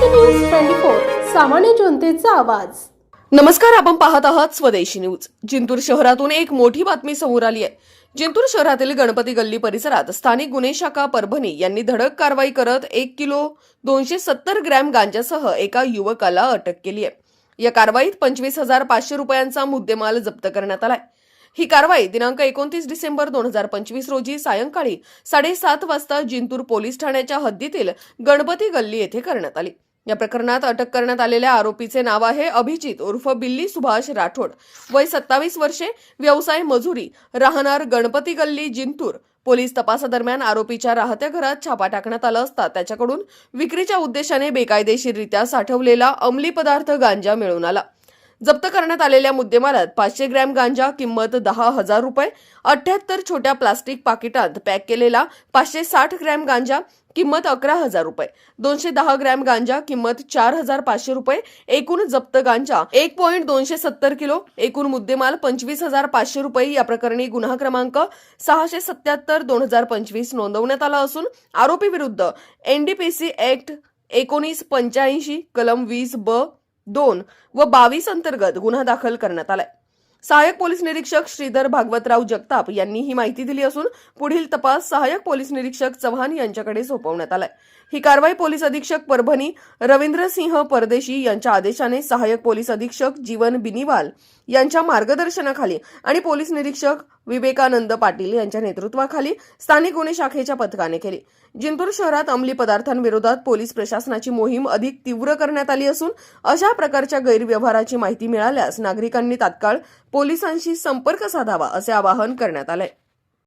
स्वदेशी news twenty four सामान्य जनतेचा आवाज. नमस्कार आपण पाहत आहात स्वदेशी न्यूज. जिंतूर शहरातून एक मोठी बातमी समोर आली आहे. जिंतूर शहरातील गणपती गल्ली परिसरात स्थानिक गुन्हे शाखा परभणी यांनी धडक कारवाई करत एक किलो दोनशे सत्तर ग्रॅम गांजासह एका युवकाला अटक केली आहे. या कारवाईत पंचवीस हजार पाचशे रुपयांचा मुद्देमाल जप्त करण्यात आलाय. ही कारवाई दिनांक एकोणतीस डिसेंबर दोन हजार पंचवीस रोजी सायंकाळी साडेसात वाजता जिंतूर पोलीस ठाण्याच्या हद्दीतील गणपती गल्ली येथे करण्यात आली. या प्रकरणात अटक करण्यात आलेल्या आरोपीचे नाव आहे अभिजित उर्फ बिल्ली सुभाष राठोड. वय सत्तावीस वर्षे व्यवसाय मजुरी राहणार गणपती गल्ली जिंतूर. पोलीस तपासादरम्यान आरोपीच्या राहत्या घरात छापा टाकण्यात आला असता त्याच्याकडून विक्रीच्या उद्देशाने बेकायदेशीररित्या साठवलेला अंमली पदार्थ गांजा मिळून आला. जप्त करण्यात आलेल्या मुद्देमालात पाचशे ग्रॅम गांजा किंमत दहा हजार रुपये अठ्याहत्तर छोट्या प्लास्टिक पाकिटात पॅक केलेला पाचशे साठ ग्रॅम गांजा किंमत अकरा हजार रुपये दोनशे दहा ग्रॅम गांजा किंमत चार हजार पाचशे रुपये एकूण जप्त गांजा एक पॉईंट दोनशे सत्तर किलो एकूण मुद्देमाल पंचवीस हजार पाचशे रुपये या प्रकरणी गुन्हा क्रमांक सहाशे सत्याहत्तर दोन हजार पंचवीस नोंदवण्यात आला असून आरोपी विरुद्ध एनडीपीसी ऍक्ट एकोणीस पंच्याऐंशी कलम वीस ब दोन व बावीस अंतर्गत गुन्हा दाखल करण्यात आलाय. सहाय्यक पोलीस निरीक्षक श्रीधर भागवतराव जगताप यांनी ही माहिती दिली असून पुढील तपास सहाय्यक पोलीस निरीक्षक चव्हाण यांच्याकडे सोपवण्यात आलाय. ही कारवाई पोलीस अधीक्षक परभणी रवींद्रसिंह परदेशी यांच्या आदेशाने सहाय्यक पोलीस अधीक्षक जीवन बिनिवाल यांच्या मार्गदर्शनाखाली आणि पोलीस निरीक्षक विवेकानंद पाटील यांच्या नेतृत्वाखाली स्थानिक गुन्हे शाखेच्या पथकाने केली. जिंतूर शहरात अंमली पदार्थांविरोधात पोलीस प्रशासनाची मोहीम अधिक तीव्र करण्यात आली असून अशा प्रकारच्या गैरव्यवहाराची माहिती मिळाल्यास नागरिकांनी तात्काळ पोलिसांशी संपर्क साधावा असे आवाहन करण्यात आले